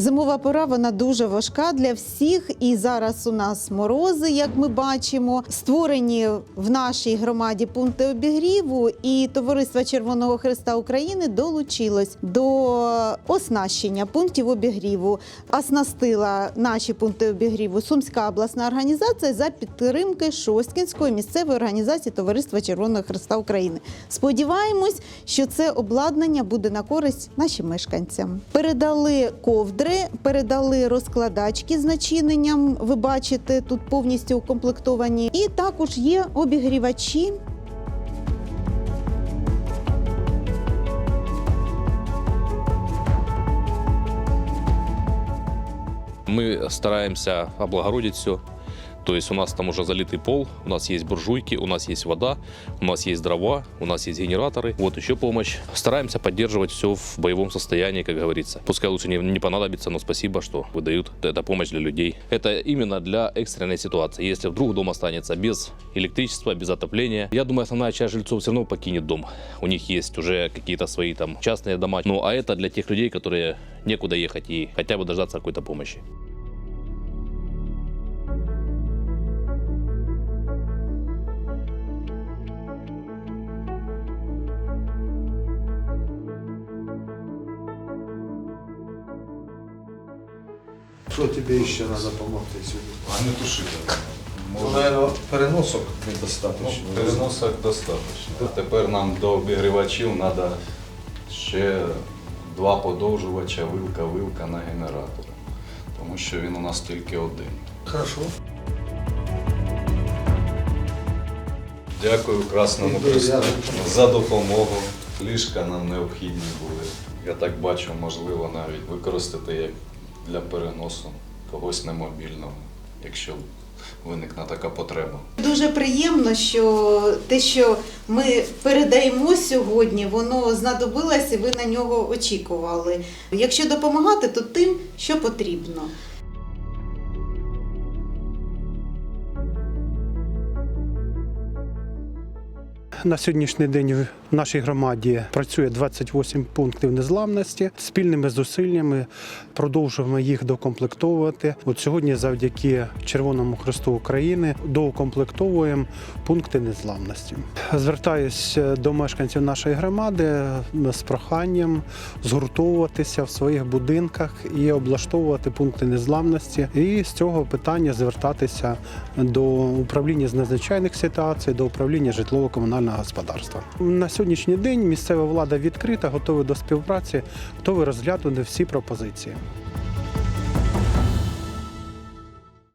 Зимова пора вона дуже важка для всіх, і зараз у нас морози, як ми бачимо. Створені в нашій громаді пункти обігріву, і товариство Червоного Христа України долучилось до оснащення пунктів обігріву. Оснастила наші пункти обігріву Сумська обласна організація за підтримки Шосткінської місцевої організації Товариства Червоного Христа України. Сподіваємось, що це обладнання буде на користь нашим мешканцям. Передали ковдри, передали розкладачки з начиненням. Ви бачите, тут повністю укомплектовані. І також є обігрівачі. Мы стараемся облагородить все. То есть у нас там уже залитый пол, у нас есть буржуйки, у нас есть вода, у нас есть дрова, у нас есть генераторы. Вот еще помощь. Стараемся поддерживать все в боевом состоянии, как говорится. Пускай лучше не, не понадобится, но спасибо, что выдают эту помощь для людей. Это именно для экстренной ситуации. Если вдруг дом останется без электричества, без отопления, я думаю, основная часть жильцов все равно покинет дом. У них есть уже какие-то свои там частные дома. Ну а это для тех людей, которые некуда ехать и хотя бы дождаться какой-то помощи. Що тобі ще треба допомогти сьогодні? А не тушити. Наверное, переносок недостатньо. переносок достатньо. Тепер нам до обігрівачів треба ще два подовжувача, вилка, вилка на генератор. Тому що він у нас тільки один. Хорошо. Дякую Красному Христу за допомогу. Ліжка нам необхідні були. Я так бачу, можливо, навіть використати як для переносу когось немобільного, якщо виникне така потреба. Дуже приємно, що те, що ми передаємо сьогодні, воно знадобилось і ви на нього очікували. Якщо допомагати, то тим, що потрібно. На сьогоднішній день в нашій громаді працює 28 пунктів незламності. Спільними зусиллями продовжуємо їх докомплектовувати. От сьогодні, завдяки Червоному Христу України, доукомплектовуємо пункти незламності. Звертаюсь до мешканців нашої громади з проханням згуртовуватися в своїх будинках і облаштовувати пункти незламності. І з цього питання звертатися до управління з надзвичайних ситуацій, до управління житлово-комунального господарства. На сьогоднішній день місцева влада відкрита, готова до співпраці, готова розглянути всі пропозиції.